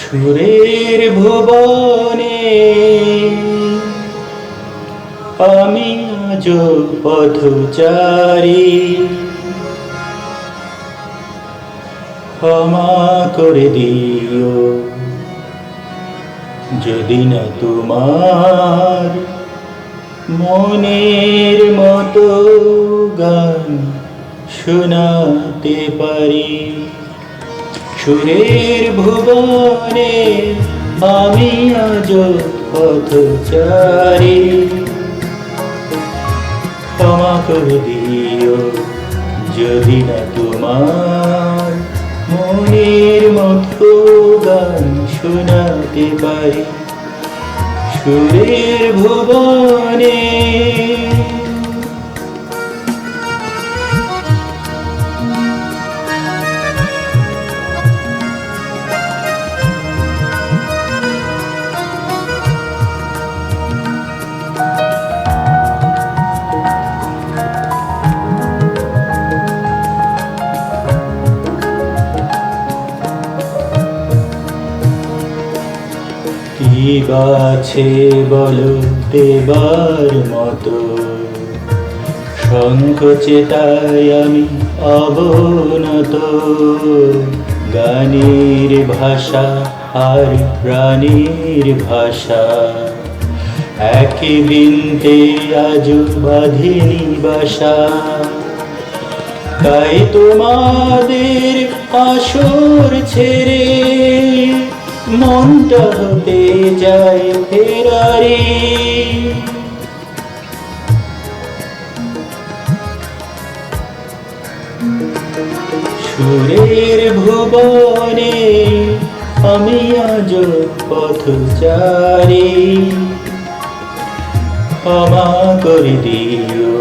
সুরের ভুবনে আমি আজ পথচারী। ক্ষমা করে দিও, যদি না তোমার মনের মতো গান শোনাতে পারি। সুরের ভুবনে আমি আজ পথচারী। ক্ষমা করে দিও যদি না তোমার মনের মতো গান শোনাতে পারি। সুরের ভুবনে কি বলো দেবার মতো। সংকোচে তাই আমি অবনত। গানের ভাষা আর প্রাণীর ভাষা। একই বিনতে আজ বাঁধিনি বাসা তাই তোমাদের আসর ছেড়ে মনটা হতে যায় ফেরারি। সুরের ভুবনে আমি আজ পথচারী ক্ষমা করে দিও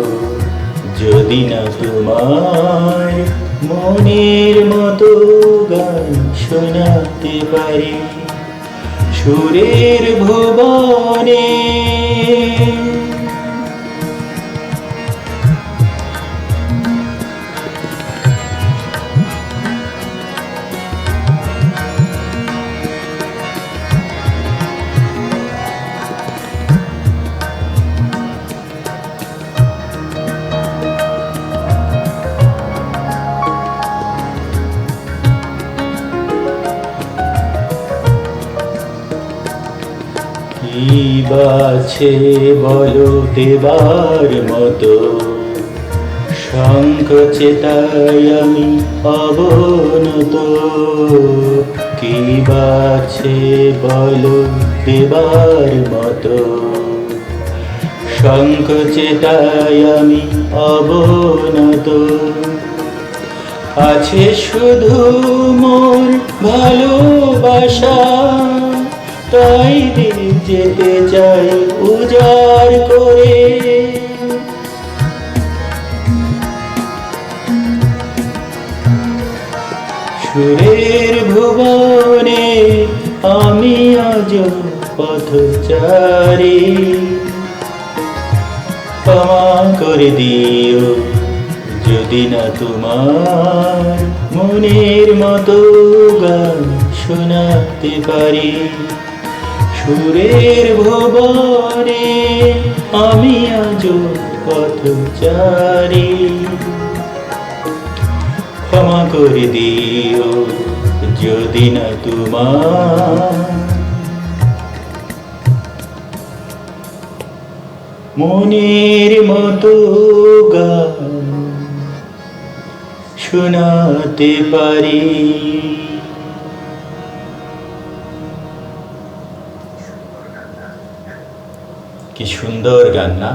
যদি না তোমার মনের মতো গান। শোনাতে পারি সুরের ভুবনে। কি বাছে বলো দেবার মতো। সংকোচে তাই আমি অবনত। কি বাছে বলো দেবার মতো। সংকোচে তাই আমি অবনত। আছে শুধু মোর ভালোবাসা, তাই দিন যেতে চাই উজাড় করে। সুরের ভুবনে আমি আজ পথচারী। ক্ষমা করে দিও যদি না তোমার মনের মতো গান শোনাতে পারি। সুরের ভুবনে আমি আজ পথচারী ক্ষমা করে দিও যদি না তোমার। মনের মতো গান শোনাতে পারি। কি সুন্দর গান না?